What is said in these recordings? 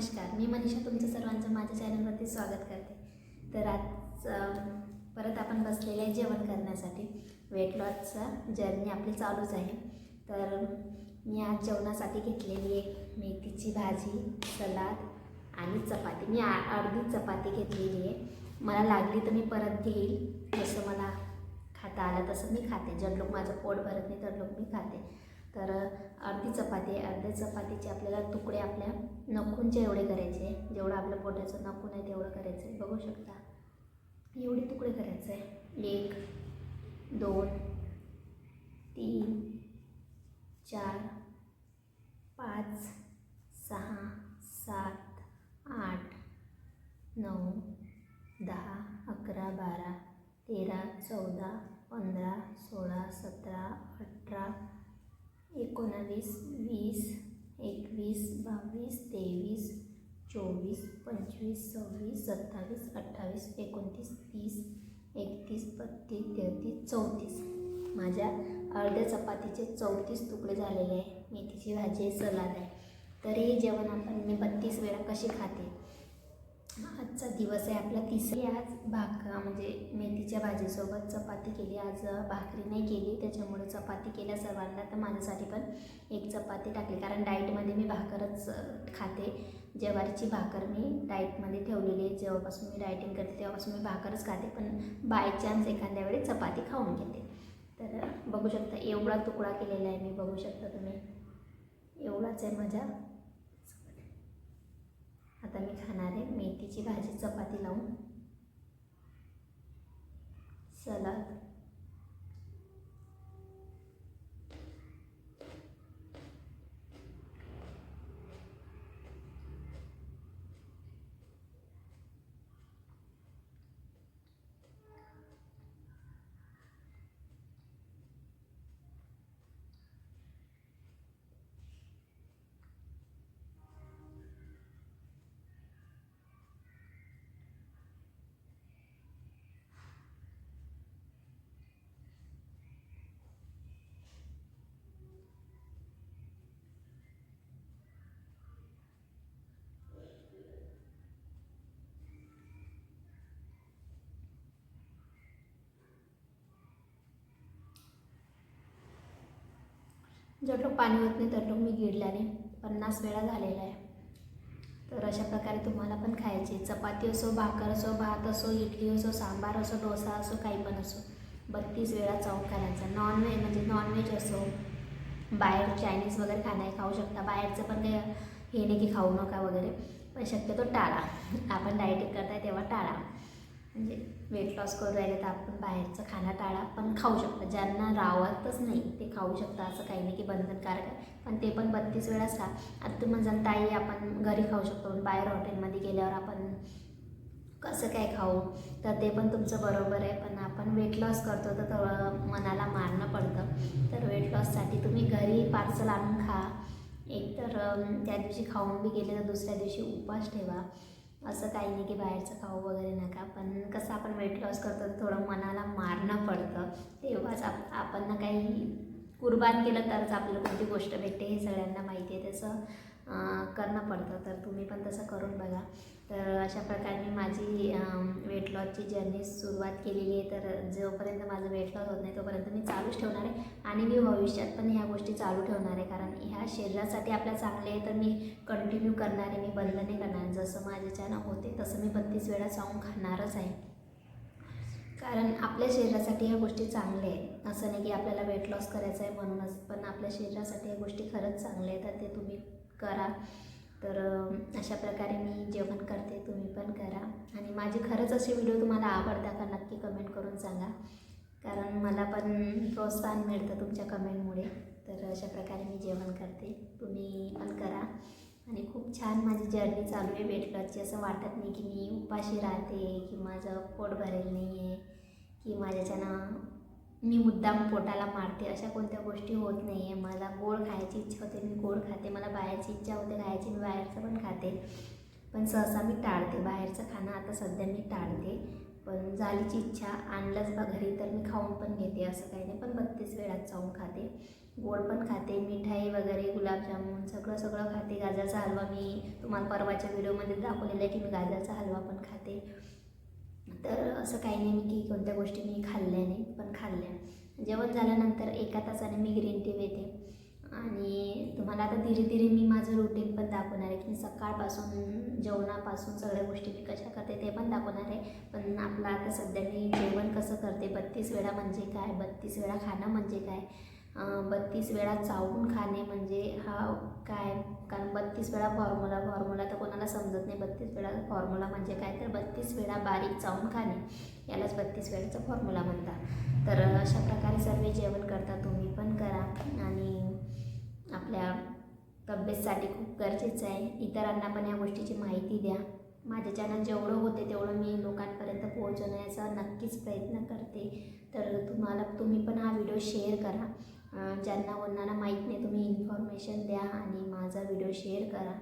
नमस्कार मी मनीषा तुमचं सर्वांचं माझ्या चॅनलवरती स्वागत करते. तर आज परत आपण बसलेले आहे जेवण करण्यासाठी. वेट लॉसचा जर्नी आपली चालूच आहे. तर मी आज जेवणासाठी घेतलेली एक मेथीची भाजी सलाद आणि चपाती. मी आ अर्धी चपाती घेतलेली आहे. मला लागली तर मी परत घेईल. जसं मला खाता आलं तसं मी खाते. जर लोक माझं पोट भरत नाही तर लोक मी खाते. तर अर्धी चपाती आहे. अर्ध्या चपातीचे आपल्याला तुकडे आपल्या नखूनचे एवढे करायचे. जेवढं आपल्या पोटाचं नखून आहे तेवढं करायचं आहे. बघू शकता. एवढे तुकडे करायचे आहे. एक दोन तीन चार पाच सहा सात आठ नऊ दहा अकरा बारा तेरा चौदा पंधरा सोळा सतरा अठरा एकोणावीस वीस एकवीस बावीस तेवीस चोवीस पंचवीस सव्वीस सत्तावीस अठ्ठावीस एकोणतीस तीस एकतीस बत्तीस तेहतीस चौतीस. माझ्या अर्ध्या चपातीचे चौतीस तुकडे झालेले आहे. मेथीची भाजी सलाद आहे. तर हे जेवण आपण मी बत्तीस वेळा कशी खाते? आजचा दिवस आहे. आपला तिसरी आज भाकर म्हणजे मेथीच्या भाजीसोबत चपाती केली. आज भाकरी नाही केली. त्याच्यामुळे चपाती केल्या सर्वांना. तर माझ्यासाठी पण एक चपाती टाकली. कारण डाईटमध्ये मी भाकरच खाते. ज्वारीची भाकर मी डाईटमध्ये ठेवलेली आहे. जेव्हापासून मी डायटिंग करते तेव्हापासून मी भाकरच खाते. पण बाय चान्स एखाद्या वेळी चपाती खाऊन घेते. तर बघू शकता. एवढा तुकडा केलेला आहे मी. बघू शकता तुम्ही. एवढाच आहे मजा आता मी खाणार आहे मेथीची भाजी चपाती लावून. सलाद. जर लोक पाणी होत नाही तर लोक मी गिळल्याने पन्नास वेळा झालेला आहे. तर अशा प्रकारे तुम्हाला पण खायचे चपाती असो भाकर असो भात असो इडली असो सांबार असो डोसा असो काही पण असो बत्तीस वेळा चौक खाण्याचा नॉनव्हेज म्हणजे नॉनव्हेज असो. बाहेर चायनीज वगैरे खाणं खाऊ शकता. बाहेरचं पण काही हे नाही की खाऊ नका वगैरे. पण शक्यतो टाळा. आपण डायटिंग करताय तेव्हा टाळा. म्हणजे वेट लॉस करू राहिले तर आपण बाहेरचं खाणं टाळा. पण खाऊ शकतो. ज्यांना रावतच नाही ते खाऊ शकता असं काही नाही की बंधनकारक आहे. पण ते पण बत्तीस वेळाच खा. आता तुम्ही म्हणजाल ताई आपण घरी खाऊ शकतो. पण बाहेर हॉटेलमध्ये गेल्यावर आपण कसं काय खाऊ? तर ते पण तुमचं बरोबर आहे. पण आपण वेट लॉस करतो तर थोडं मनाला मारणं पडतं. तर वेट लॉससाठी तुम्ही घरी पार्सल आणून खा. एक तर त्या दिवशी खाऊन बी गेले तर दुसऱ्या दिवशी उपास ठेवा. असं काही नाही की बाहेरचं खाऊ वगैरे नका. पण कसं आपण वेट लॉस करतो तर थोडं मनाला मारणं पडतं. तेव्हाच आप आपण ना काही कुर्बान केलं तरच आपल्याला कोणती गोष्ट भेटते हे सगळ्यांना माहिती आहे. तसं करणं पडतं. तर तुम्ही पण तसं करून बघा. तर अशा प्रकारे मी माझी वेट लॉसची जर्नी सुरुवात केलेली आहे. तर जोपर्यंत माझं वेट लॉस होत नाही तोपर्यंत मी चालूच ठेवणार आहे. आणि मी भविष्यात पण ह्या गोष्टी चालू ठेवणार आहे. कारण ह्या शरीरासाठी आपल्या चांगले आहे तर मी कंटिन्यू करणार आहे. मी बंद नाही करणार. जसं माझ्याच्यानं होते तसं मी बत्तीस वेळा जाऊन खाणारच आहे. कारण आपल्या शरीरासाठी ह्या गोष्टी चांगल्या आहेत. असं नाही की आपल्याला वेट लॉस करायचं आहे म्हणूनच. पण आपल्या शरीरासाठी ह्या गोष्टी खरंच चांगल्या आहेत. तर ते तुम्ही करा. तर अशा प्रकारे मी जेवण करते तुम्ही पण करा. आणि माझे खरंच असे व्हिडिओ तुम्हाला आवडता का नक्की कमेंट करून सांगा. कारण मला पण प्रोत्साहन मिळतं तुमच्या कमेंटमुळे तर अशा प्रकारे मी जेवण करते. तुम्ही पण करा. आणि खूप छान माझी जर्नी चालू आहे वेट लॉसची असं वाटत नाही की मी उपाशी राहते की माझं पोट भरेल नाही आहे की माझ्याच्यानं मी मुद्दाम पोटाला मारते अशा कोणत्या गोष्टी होत नाही आहे मला गोड खायची इच्छा होते मी गोड खाते. मला बाहेरची इच्छा होते खायची मी बाहेरचं पण खाते. पण सहसा मी टाळते. बाहेरचं खाणं आता सध्या मी टाळते. पण झालीची इच्छा आणलंच बा घरी तर मी खाऊन पण घेते असं काही नाही. पण बत्तीस वेळात जाऊन खाते. गोड पण खाते. मिठाई वगैरे गुलाबजामुन सगळं सगळं खाते. गाजराचा हलवा मी तुम्हाला परवाच्या व्हिडिओमध्ये दाखवलेलं आहे की मी गाजराचा हलवा पण खाते. तर असं काही नाही मी की कोणत्या गोष्टी मी खाल्ल्या नाही पण खाल्ल्या. जेवण झाल्यानंतर एका तासाने मी ग्रीन टी पिते. आणि तुम्हाला आता धीरे धीरे मी माझं रुटीन पण दाखवणार आहे की सकाळपासून जेवणापासून सगळ्या गोष्टी मी कशा करते ते पण दाखवणार आहे. पण आपलं आता सध्या मी जेवण कसं करते बत्तीस वेळा म्हणजे काय बत्तीस वेळा खाणं म्हणजे काय? बत्तीस वेळा चावून खाणे म्हणजे हा काय? कारण बत्तीस वेळा फॉर्म्युला फॉर्म्युला तर कोणाला समजत नाही. बत्तीस वेळा फॉर्म्युला म्हणजे काय? तर बत्तीस वेळा बारीक चावून खाणे. यालाच बत्तीस वेळाचा फॉर्म्युला म्हणतात. तर अशा प्रकारे सर्व जेवण करता तुम्ही पण करा. आणि आपल्या तब्येतसाठी खूप गरजेचं आहे. इतरांना पण या गोष्टीची माहिती द्या. माझ्या चॅनल जेवढं होते तेवढं मी लोकांपर्यंत पोहोचवण्याचा नक्कीच प्रयत्न करते. तर तुम्हाला तुम्ही पण हा व्हिडिओ शेअर करा. ज्यांना कोणाला माहीत नाही तुम्ही इन्फॉर्मेशन द्या आणि माझा व्हिडिओ शेअर करा.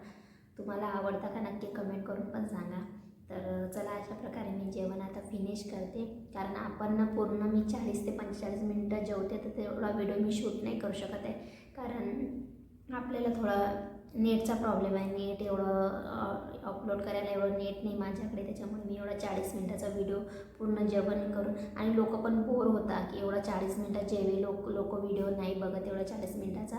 तुम्हाला आवडता का नक्की कमेंट करून पण सांगा. तर चला अशा प्रकारे मी जेवण आता फिनिश करते. कारण आपण ना पूर्ण मी चाळीस ते पंचेचाळीस मिनटं जेवते तर तेवढा व्हिडिओ मी शूट नाही करू शकत आहे. कारण आपल्याला थोडा नेटचा प्रॉब्लेम आहे. नेट एवढं अपलोड करायला एवढं नेट नाही माझ्याकडे. त्याच्यामुळे मी एवढा चाळीस मिनटाचा व्हिडिओ पूर्ण जेवण करून आणि लोक पण बोर होता की एवढा चाळीस मिनटात जेवे. लोक लोक व्हिडिओ नाही बघत एवढा चाळीस मिनटाचा.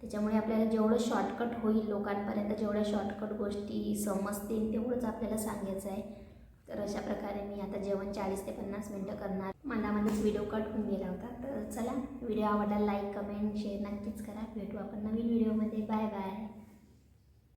त्याच्यामुळे आपल्याला जेवढं शॉर्टकट होईल लोकांपर्यंत जेवढ्या शॉर्टकट गोष्टी समजतील तेवढंच आपल्याला सांगायचं आहे. तर अशा प्रकारे मी आता जेवण चाळीस ते पन्नास मिनटं करणार. मनामध्येच व्हिडिओ कट होऊन गेला होता. तर चला व्हिडिओ आवडला लाईक कमेंट शेअर नक्कीच करा. भेटू आपण नवीन व्हिडिओमध्ये बाय बाय